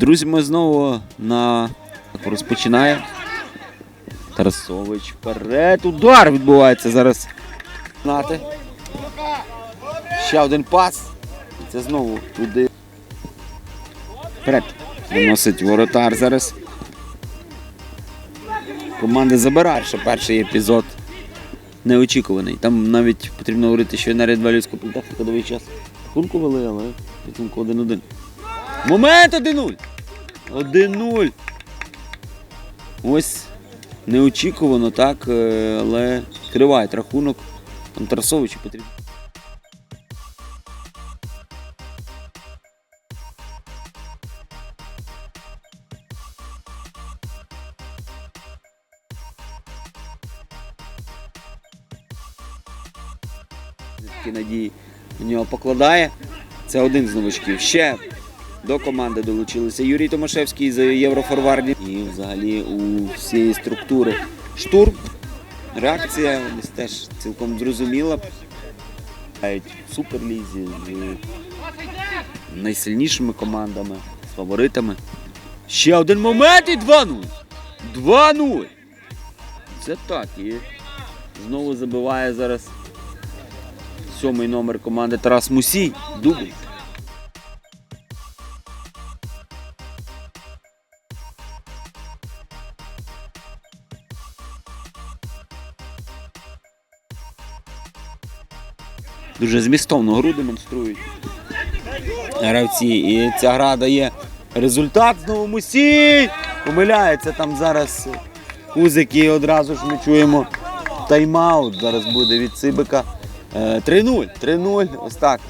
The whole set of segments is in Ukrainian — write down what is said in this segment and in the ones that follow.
Друзі, ми знову на розпочинає. Тарасович вперед. Удар відбувається зараз. Знати. Ще один пас. Це знову туди. Вперед. Виносить воротар зараз. Команда забирає, що перший епізод неочікуваний. Там навіть потрібно говорити, що енергія 2 людська політехніка довгий час. Рахунку вели, але підсумку 1-1. Момент 1-0! 1-0. Ось неочікувано, так, е, але триває рахунок. Там Тарасовичу потрібно. Надії на нього покладає. Це один з новачків. Ще до команди долучилися Юрій Томашевський з Єврофорварді. І взагалі у всієї структури штурм. Реакція десь теж цілком зрозуміла. Грають в суперлізі з найсильнішими командами, з фаворитами. Ще один момент і 2-0. 2-0. Це так. І знову забиває зараз сьомий номер команди Тарас Мусій. Дубль. Дуже змістовну гру демонструють гравці. І ця гра дає результат знову Мусій. Помиляється там зараз Кузик і одразу ж ми чуємо тайм-аут. Зараз буде від Цибика. Е, 3-0. 3-0. Ось так.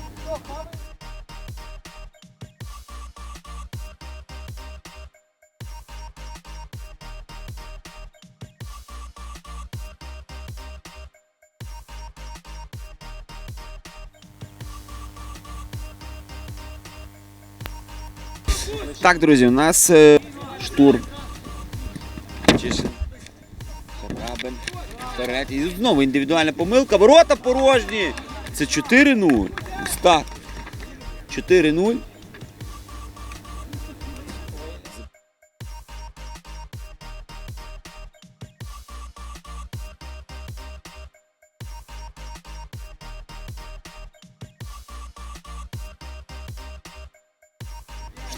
Так, друзі, у нас е, штурм. Чишин. Вперед. І знову індивідуальна помилка. Ворота порожні. Це 4-0. Ось так. 4-0.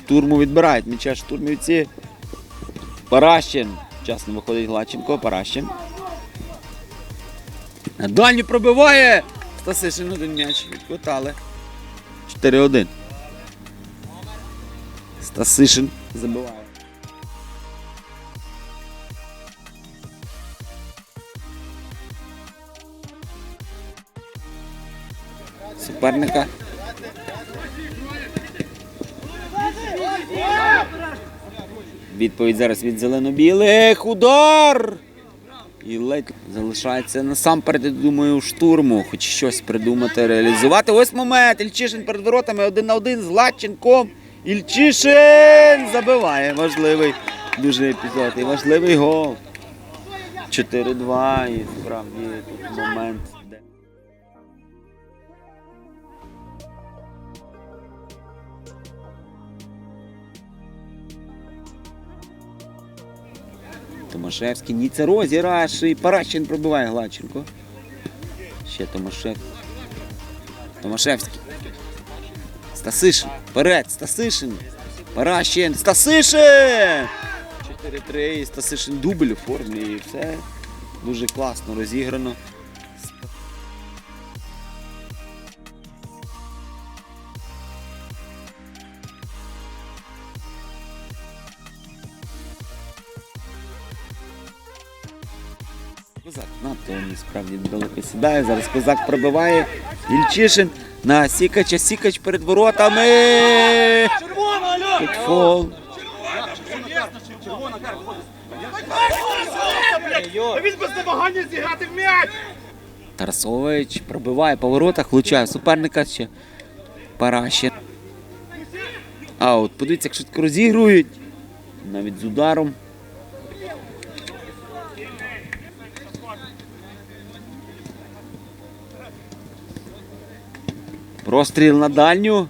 Штурму відбирають м'яча штурмівці. Паращин. Вчасно виходить Гладченко. Паращин. На дальню пробиває. Стасишин один м'яч. Відкотали. 4-1. Стасишин забиває. Суперника. Відповідь зараз від зелено-білих. Удар! І ледь залишається насамперед, я думаю, штурму. Хоч щось придумати, реалізувати. Ось момент. Ільчишин перед воротами один на один з Гладченком. Ільчишин забиває. Важливий дуже епізод. І важливий гол. 4-2. І справді тут момент. Томашевський, ні, це розіграш, і Паращин пробиває Гладченко. Ще Томашевський. Томашевський. Стасишин. Вперед, Стасишин. Паращин. Стасишин! 4-3. І Стасишин дубль у формі І все дуже класно розіграно. Козак надто справді далеко сідає. Зараз козак пробиває. Ільчишин на Сікача. Сікач перед воротами. Тут фол. Він без намагання зіграти в м'яч! Тарасович пробиває по воротах, влучає суперника ще. Паращин. Аут. Подивіться, як швидко розігрують. Навіть з ударом. Простріл на дальню.